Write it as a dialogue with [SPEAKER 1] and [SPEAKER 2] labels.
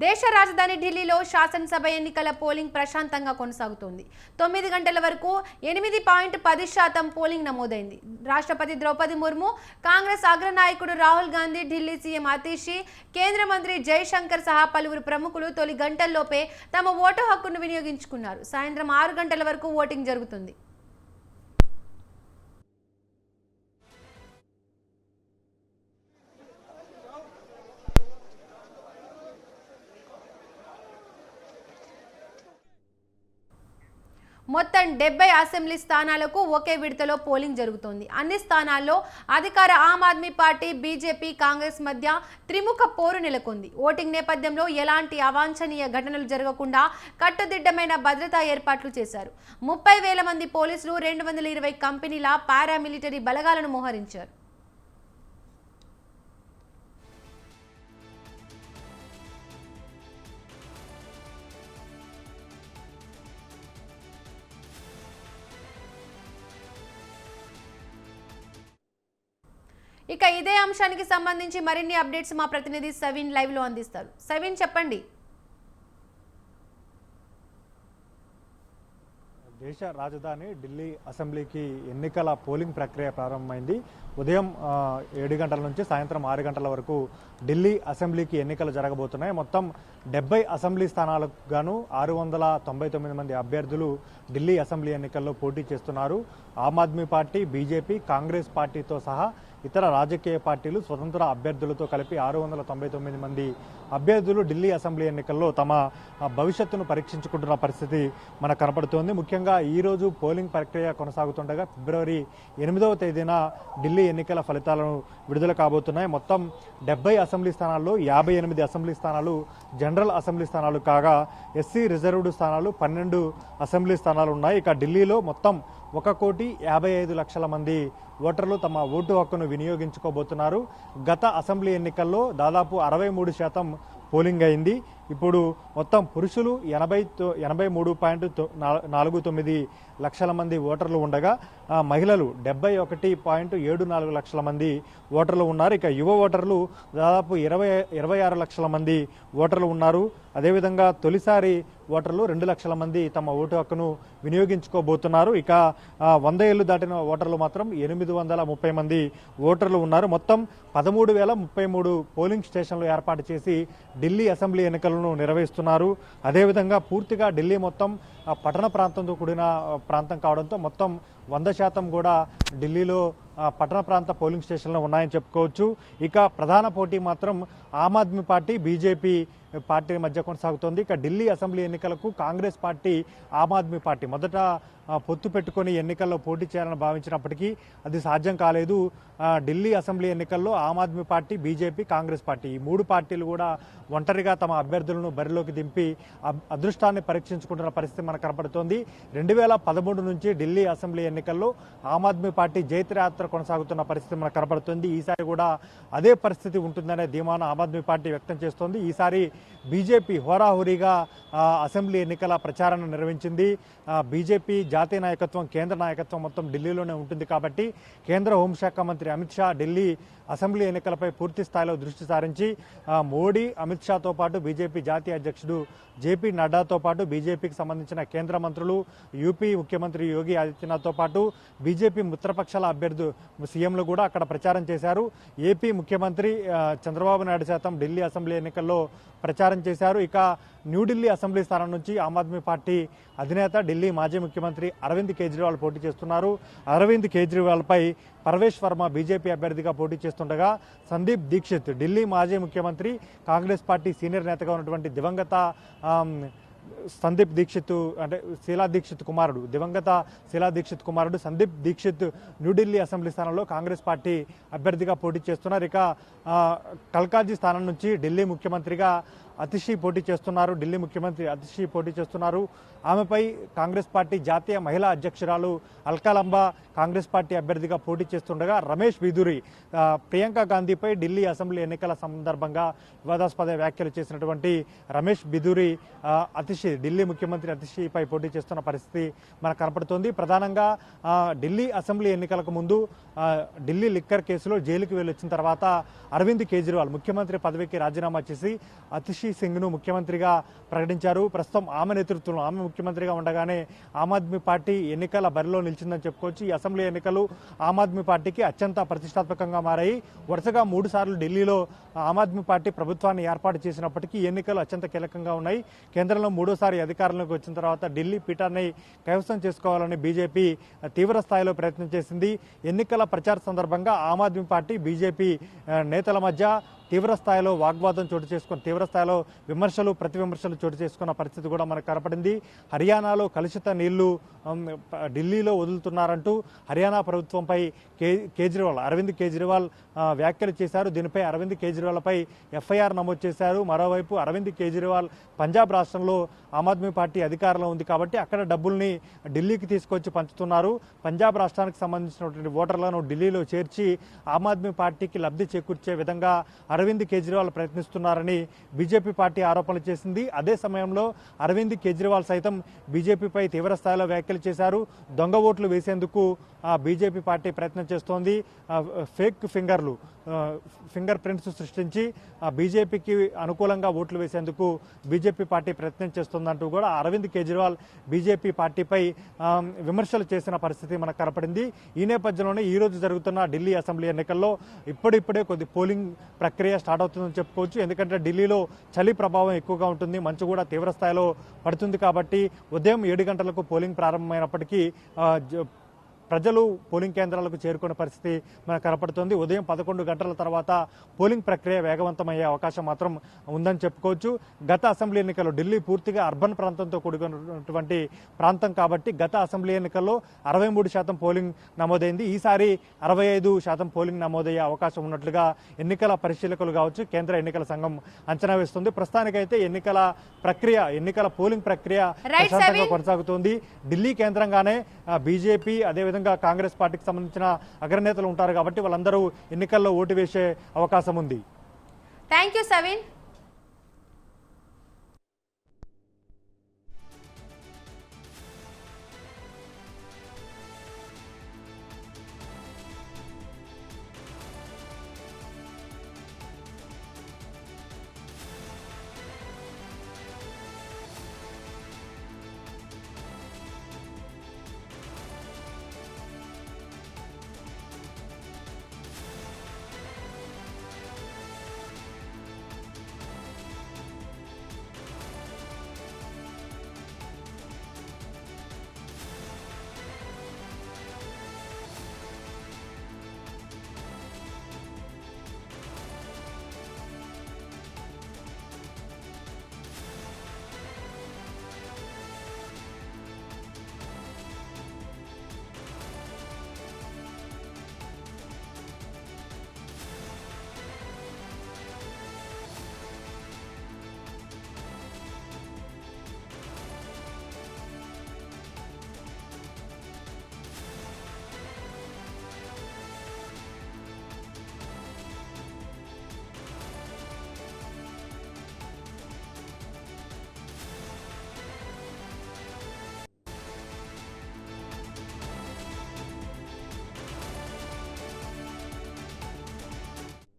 [SPEAKER 1] దేశ రాజధాని ఢిల్లీలో శాసనసభ ఎన్నికల పోలింగ్ ప్రశాంతంగా కొనసాగుతోంది. తొమ్మిది గంటల వరకు ఎనిమిది పాయింట్ పది శాతం పోలింగ్ నమోదైంది. రాష్ట్రపతి ద్రౌపది ముర్ము కాంగ్రెస్ అగ్రనాయకుడు రాహుల్ గాంధీ ఢిల్లీ సీఎం అతీషి కేంద్ర మంత్రి జైశంకర్ సహా పలువురు ప్రముఖులు తొలి గంటల్లోపే తమ ఓటు హక్కును వినియోగించుకున్నారు. సాయంత్రం ఆరు గంటల వరకు ఓటింగ్ జరుగుతుంది. మొత్తం డెబ్బై అసెంబ్లీ స్థానాలకు ఒకే విడతలో పోలింగ్ జరుగుతోంది. అన్ని స్థానాల్లో అధికార ఆమ్ ఆద్మీ పార్టీ బీజేపీ కాంగ్రెస్ మధ్య త్రిముఖ పోరు నెలకొంది. ఓటింగ్ నేపథ్యంలో ఎలాంటి అవాంఛనీయ ఘటనలు జరగకుండా కట్టుదిట్టమైన భద్రతా ఏర్పాట్లు చేశారు. ముప్పై వేల మంది పోలీసులు రెండు వందల ఇరవై కంపెనీల పారామిలిటరీ బలగాలను మోహరించారు. ఇక ఇదే అంశానికి సంబంధించి మరిన్ని అప్డేట్స్ మా ప్రతినిధి సవిన్ లైవ్లో అందిస్తారు. సవిన్ చెప్పండి.
[SPEAKER 2] దేశ రాజధాని ఢిల్లీ అసెంబ్లీకి ఎన్నికల పోలింగ్ ప్రక్రియ ప్రారంభమైంది. ఉదయం ఏడు గంటల నుంచి సాయంత్రం ఆరు గంటల వరకు ఢిల్లీ అసెంబ్లీకి ఎన్నికలు జరగబోతున్నాయి. మొత్తం డెబ్బై అసెంబ్లీ స్థానాలకు గాను ఆరు వందల తొంభై తొమ్మిది మంది అభ్యర్థులు ఢిల్లీ అసెంబ్లీ ఎన్నికల్లో పోటీ చేస్తున్నారు. ఆమ్ ఆద్మీ పార్టీ బీజేపీ కాంగ్రెస్ పార్టీతో సహా ఇతర రాజకీయ పార్టీలు స్వతంత్ర అభ్యర్థులతో కలిపి ఆరు వందల తొంభై తొమ్మిది మంది అభ్యర్థులు ఢిల్లీ అసెంబ్లీ ఎన్నికల్లో తమ భవిష్యత్తును పరీక్షించుకుంటున్న పరిస్థితి మనకు కనపడుతోంది. ముఖ్యంగా ఈ రోజు పోలింగ్ ప్రక్రియ కొనసాగుతుండగా ఫిబ్రవరి ఎనిమిదవ తేదీన ఢిల్లీ ఎన్నికల ఫలితాలను విడుదల కాబోతున్నాయి. మొత్తం డెబ్బై అసెంబ్లీ స్థానాల్లో యాభై ఎనిమిది అసెంబ్లీ స్థానాలు జనరల్ అసెంబ్లీ స్థానాలు కాగా ఎస్సీ రిజర్వ్డ్ స్థానాలు పన్నెండు అసెంబ్లీ స్థానాలు ఉన్నాయి. ఇక ఢిల్లీలో మొత్తం ఒక కోటి యాభై ఐదు లక్షల మంది ఓటర్లు తమ ఓటు హక్కును వినియోగించుకోబోతున్నారు. గత అసెంబ్లీ ఎన్నికల్లో దాదాపు అరవై మూడు శాతం పోలింగ్ అయింది. ఇప్పుడు మొత్తం పురుషులు ఎనభై ఎనభై మూడు పాయింట్ తొ- నాలుగు తొమ్మిది లక్షల మంది ఓటర్లు ఉండగా మహిళలు డెబ్బై ఒకటి పాయింట్ ఏడు నాలుగు లక్షల మంది ఓటర్లు ఉన్నారు. ఇక యువ ఓటర్లు దాదాపు ఇరవై ఇరవై ఆరు లక్షల మంది ఓటర్లు ఉన్నారు. అదేవిధంగా తొలిసారి ఓటర్లు రెండు లక్షల మంది తమ ఓటు హక్కును వినియోగించుకోబోతున్నారు. ఇక వంద ఏళ్ళు దాటిన ఓటర్లు మాత్రం ఎనిమిది వందల ముప్పై మంది ఓటర్లు ఉన్నారు. మొత్తం పదమూడు వేల ముప్పై మూడు పోలింగ్ స్టేషన్లు ఏర్పాటు చేసి ఢిల్లీ అసెంబ్లీ ఎన్నికలను నిర్వహిస్తున్నారు. అదేవిధంగా పూర్తిగా ఢిల్లీ మొత్తం పట్టణ ప్రాంతంతో కూడిన ప్రాంతం కావడంతో మొత్తం వంద శాతం కూడా ఢిల్లీలో పట్టణ ప్రాంత పోలింగ్ స్టేషన్లు ఉన్నాయని చెప్పుకోవచ్చు. ఇక ప్రధాన పోటీ మాత్రం Aam Aadmi party BJP party మధ్య కొనసాగుతోంది. ఇక ఢిల్లీ అసెంబ్లీ ఎన్నికలకు కాంగ్రెస్ పార్టీ ఆమ్ ఆద్మీ పార్టీ. మొదట పొత్తు పెట్టుకొని ఎన్నికల్లో పోటీ చేయాలని భావించినప్పటికీ అది సాధ్యం కాలేదు. ఢిల్లీ అసెంబ్లీ ఎన్నికల్లో Aam Aadmi party BJP Congress party ఈ మూడు పార్టీలు కూడా ఒంటరిగా తమ అభ్యర్థులను బరిలోకి దింపి అబ్- అదృష్టాన్ని పరీక్షించుకుంటున్న పరిస్థితి మనకు కనపడుతోంది. రెండు వేల పదమూడు నుంచి ఢిల్లీ అసెంబ్లీ ఎన్నికల్లో ఆమ్ ఆద్మీ పార్టీ జైత్రయాత్ర కొనసాగుతున్న పరిస్థితి మనకు కనపడుతుంది. ఈసారి కూడా అదే పరిస్థితి ఉంటుందనే ధీమాను ఆమ్ ఆద్మీ పార్టీ వ్యక్తం చేస్తోంది. ఈసారి బీజేపీ హోరాహోరీగా అసెంబ్లీ ఎన్నికల ప్రచారాన్ని నిర్వహించింది. బీజేపీ జాతీయ నాయకత్వం కేంద్ర నాయకత్వం మొత్తం ఢిల్లీలోనే ఉంటుంది కాబట్టి కేంద్ర హోంశాఖ మంత్రి అమిత్ షా ఢిల్లీ అసెంబ్లీ ఎన్నికలపై పూర్తి స్థాయిలో దృష్టి సారించి మోడీ అమిత్ షాతో పాటు బీజేపీ జాతీయ అధ్యక్షుడు జేపీ నడ్డాతో పాటు బీజేపీకి సంబంధించిన కేంద్ర మంత్రులు యూపీ ముఖ్యమంత్రి యోగి ఆదిత్యనాథ్తో పాటు బీజేపీ మిత్రపక్షాల అభ్యర్థు సీఎంలు కూడా అక్కడ ప్రచారం చేశారు. ఏపీ ముఖ్యమంత్రి చంద్రబాబు నాయుడు శాతం ఢిల్లీ అసెంబ్లీ ఎన్నికల్లో ప్రచారం చేశారు. ఇక న్యూఢిల్లీ అసెంబ్లీ స్థానం నుంచి ఆమ్ ఆద్మీ పార్టీ అధినేత ఢిల్లీ మాజీ ముఖ్యమంత్రి అరవింద్ కేజ్రీవాల్ పోటీ చేస్తున్నారు. అరవింద్ కేజ్రీవాల్పై పర్వేష్ వర్మ బీజేపీ అభ్యర్థిగా పోటీ చేస్తుండగా సందీప్ దీక్షిత్ ఢిల్లీ మాజీ ముఖ్యమంత్రి కాంగ్రెస్ పార్టీ సీనియర్ నేతగా ఉన్నటువంటి దివంగత సందీప్ దీక్షిత్ అంటే శీలా దీక్షిత్ కుమారుడు దివంగత శీలా దీక్షిత్ కుమారుడు సందీప్ దీక్షిత్ న్యూఢిల్లీ అసెంబ్లీ స్థానంలో కాంగ్రెస్ పార్టీ అభ్యర్థిగా పోటీ చేస్తున్నారు. ఇక కల్కాజీ స్థానం నుంచి ఢిల్లీ ముఖ్యమంత్రిగా అతిషి పోటీ చేస్తున్నారు ఢిల్లీ ముఖ్యమంత్రి అతిషి పోటీ చేస్తున్నారు. ఆమెపై కాంగ్రెస్ పార్టీ జాతీయ మహిళా అధ్యక్షురాలు అల్కాలంబా కాంగ్రెస్ పార్టీ అభ్యర్థిగా పోటీ చేస్తుండగా రమేష్ బిధురి ప్రియాంక గాంధీపై ఢిల్లీ అసెంబ్లీ ఎన్నికల సందర్భంగా వివాదాస్పద వ్యాఖ్యలు చేసినటువంటి రమేష్ బిధురి అతిషి ఢిల్లీ ముఖ్యమంత్రి అతిషిపై పోటీ చేస్తున్న పరిస్థితి మనకు కనపడుతోంది. ప్రధానంగా ఢిల్లీ అసెంబ్లీ ఎన్నికలకు ముందు ఢిల్లీ లిక్కర్ కేసులో జైలుకి వెళ్ళి వచ్చిన తర్వాత అరవింద్ కేజ్రీవాల్ ముఖ్యమంత్రి పదవికి రాజీనామా చేసి అతిషి సింగ్ను ముఖ్యమంత్రిగా ప్రకటించారు. ప్రస్తుతం ఆమె నేతృత్వంలో ఆమె ముఖ్యమంత్రిగా ఉండగానే ఆమ్ ఆద్మీ పార్టీ ఎన్నికల బరిలో నిలిచిందని చెప్పుకోవచ్చు. ఈ అసెంబ్లీ ఎన్నికలు ఆమ్ ఆద్మీ పార్టీకి అత్యంత ప్రతిష్టాత్మకంగా మారాయి. వరుసగా మూడు సార్లు ఢిల్లీలో ఆమ్ ఆద్మీ పార్టీ ప్రభుత్వాన్ని ఏర్పాటు చేసినప్పటికీ ఎన్నికలు అత్యంత కీలకంగా ఉన్నాయి. కేంద్రంలో మూడోసారి అధికారంలోకి వచ్చిన తర్వాత ఢిల్లీ పీఠాన్ని కైవసం చేసుకోవాలని బీజేపీ తీవ్ర స్థాయిలో ప్రయత్నం చేసింది. ఎన్నికల ప్రచార సందర్భంగా ఆమ్ ఆద్మీ పార్టీ బీజేపీ నేతల మధ్య తీవ్ర స్థాయిలో వాగ్వాదం చోటు చేసుకుని తీవ్ర స్థాయిలో విమర్శలు ప్రతి విమర్శలు చోటు చేసుకున్న పరిస్థితి కూడా మనకు కనపడింది. హర్యానాలో కలుషిత నీళ్ళు ఢిల్లీలో వదులుతున్నారంటూ హర్యానా ప్రభుత్వంపై కే కేజ్రీవాల్ అరవింద్ కేజ్రీవాల్ వ్యాఖ్యలు చేశారు. దీనిపై అరవింద్ కేజ్రీవాల్పై ఎఫ్ఐఆర్ నమోదు చేశారు. మరోవైపు అరవింద్ కేజ్రీవాల్ పంజాబ్ రాష్ట్రంలో ఆమ్ ఆద్మీ పార్టీ అధికారంలో ఉంది కాబట్టి అక్కడ డబ్బుల్ని ఢిల్లీకి తీసుకొచ్చి పంచుతున్నారు. పంజాబ్ రాష్ట్రానికి సంబంధించినటువంటి ఓటర్లను ఢిల్లీలో చేర్చి ఆమ్ ఆద్మీ పార్టీకి లబ్ధి చేకూర్చే విధంగా అరవింద్ కేజ్రీవాల్ ప్రయత్నిస్తున్నారని బీజేపీ పార్టీ ఆరోపణలు చేసింది. అదే సమయంలో అరవింద్ కేజ్రీవాల్ సైతం బీజేపీపై తీవ్ర స్థాయిలో వ్యాఖ్యలు చేశారు. దొంగ ఓట్లు వేసేందుకు ఆ, బీజేపీ పార్టీ ప్రయత్నం చేస్తోంది. ఫేక్ ఫింగర్లు ఫింగర్ ప్రింట్స్ సృష్టించి ఆ, బీజేపీకి అనుకూలంగా ఓట్లు వేసేందుకు బీజేపీ పార్టీ ప్రయత్నం చేస్తోందంటూ కూడా అరవింద్ కేజ్రీవాల్ బీజేపీ పార్టీపై విమర్శలు చేసిన పరిస్థితి మనకు కనపడింది. ఈ నేపథ్యంలోనే ఈ రోజు జరుగుతున్న ఢిల్లీ అసెంబ్లీ ఎన్నికల్లో ఇప్పుడిప్పుడే కొద్ది పోలింగ్ ప్రక్రియ స్టార్ట్ అవుతుందని చెప్పుకోవచ్చు. ఎందుకంటే ఢిల్లీలో చలి ప్రభావం ఎక్కువగా ఉంటుంది. మంచు కూడా తీవ్ర స్థాయిలో పడుతుంది కాబట్టి ఉదయం ఏడు గంటలకు పోలింగ్ ప్రారంభమైనప్పటికీ ప్రజలు పోలింగ్ కేంద్రాలకు చేరుకునే పరిస్థితి మనకు కనపడుతుంది. ఉదయం పదకొండు గంటల తర్వాత పోలింగ్ ప్రక్రియ వేగవంతమయ్యే అవకాశం మాత్రం ఉందని చెప్పుకోవచ్చు. గత అసెంబ్లీ ఎన్నికల్లో ఢిల్లీ పూర్తిగా అర్బన్ ప్రాంతంతో కూడుకున్నటువంటి ప్రాంతం కాబట్టి గత అసెంబ్లీ ఎన్నికల్లో అరవై మూడు శాతం పోలింగ్ నమోదైంది. ఈసారి అరవై ఐదు శాతం పోలింగ్ నమోదయ్యే అవకాశం ఉన్నట్లుగా ఎన్నికల పరిశీలకులు కావచ్చు కేంద్ర ఎన్నికల సంఘం అంచనా వేస్తుంది. ప్రస్తుతానికైతే ఎన్నికల ప్రక్రియ ఎన్నికల పోలింగ్ ప్రక్రియ ప్రశాంతంగా. కొనసాగుతోంది. ఢిల్లీ కేంద్రంగానే బీజేపీ అదేవిధంగా కాంగ్రెస్ పార్టీకి సంబంధించిన అగ్రనేతలు ఉంటారు కాబట్టి వాళ్ళందరూ ఎన్నికల్లో ఓటు వేసే అవకాశం ఉంది.
[SPEAKER 1] Thank you Saveen